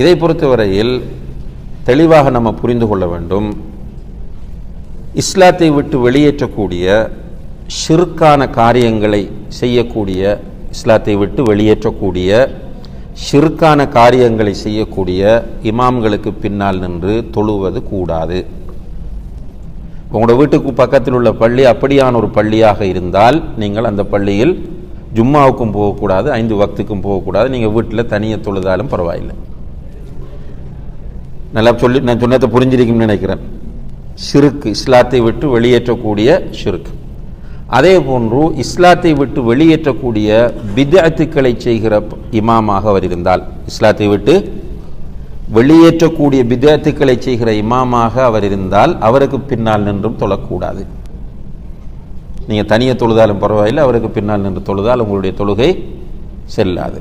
இதை பொறுத்தவரையில் தெளிவாக நம்ம புரிந்து கொள்ள வேண்டும். இஸ்லாத்தை விட்டு வெளியேற்றக்கூடிய ஷிர்கான காரியங்களை செய்யக்கூடிய இஸ்லாத்தை விட்டு வெளியேற்றக்கூடிய ஷிர்கான காரியங்களை செய்யக்கூடிய இமாம்களுக்கு பின்னால் நின்று தொழுவது கூடாது. உங்களோட வீட்டுக்கு பக்கத்தில் உள்ள பள்ளி அப்படியான ஒரு பள்ளியாக இருந்தால் நீங்கள் அந்த பள்ளியில் ஜும்மாவுக்கும் போகக்கூடாது ஐந்து வக்துக்கும் போகக்கூடாது. நீங்கள் வீட்டில் தனியாக தொழுதாலும் பரவாயில்லை. நல்லா சொல்லி நான் சொன்னதை புரிஞ்சிருக்கும்னு நினைக்கிறேன். ஷிருக்கு இஸ்லாத்தை விட்டு வெளியேற்றக்கூடிய ஷிருக்கு அதே போன்று இஸ்லாத்தை விட்டு வெளியேற்றக்கூடிய பிதஅத்துக்களை செய்கிற இமாமாக அவர் இருந்தால் இஸ்லாத்தை விட்டு வெளியேற்றக்கூடிய பிதஅத்துக்களை செய்கிற இமாமாக அவர் இருந்தால் அவருக்கு பின்னால் நின்றும் தொழக்கூடாது. நீங்கள் தனியாக தொழுதாலும் பரவாயில்லை அவருக்கு பின்னால் நின்று தொழுதால் உங்களுடைய தொழுகை செல்லாது.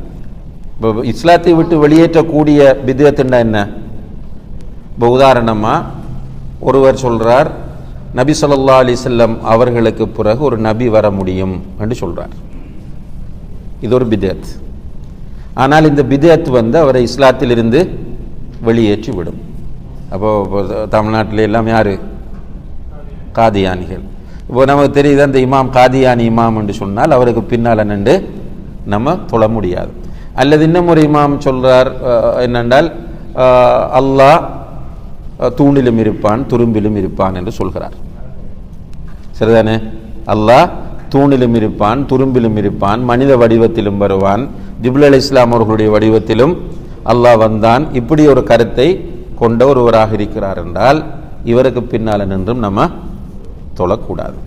இப்போ இஸ்லாத்தை விட்டு வெளியேற்றக்கூடிய பிதத்துன்னா என்ன? இப்போ உதாரணமாக ஒருவர் சொல்கிறார் நபி சொல்லா அலைஹி அவர்களுக்கு பிறகு ஒரு நபி வர முடியும் என்று சொல்கிறார் இது ஒரு பிதத் ஆனால் இந்த பிதேத் வந்து அவரை இஸ்லாத்திலிருந்து வெளியேற்றி விடும் அப்போ தமிழ்நாட்டில் எல்லாம் யார்? காதியானிகள். இப்போ நமக்கு தெரியுது அந்த இமாம் காதியானி இமாம் என்று சொன்னால் அவருக்கு பின்னால் நின்று நம்ம தொழ முடியாது. அல்லது இன்னும் ஒரு இமாம் சொல்கிறார் என்னென்றால் அல்லாஹ் தூணிலும் இருப்பான் துரும்பிலும் இருப்பான் என்று சொல்கிறார். சரிதானே? அல்லாஹ் தூணிலும் இருப்பான் துரும்பிலும் இருப்பான் மனித வடிவத்திலும் வருவான். ஜிபுல் அலி இஸ்லாம் அவர்களுடைய வடிவத்திலும் அல்லாஹ் வந்தான். இப்படி ஒரு கருத்தை கொண்ட ஒருவராக இருக்கிறார் என்றால் இவருக்கு பின்னால் நின்றும் நம்ம தொழக்கூடாது.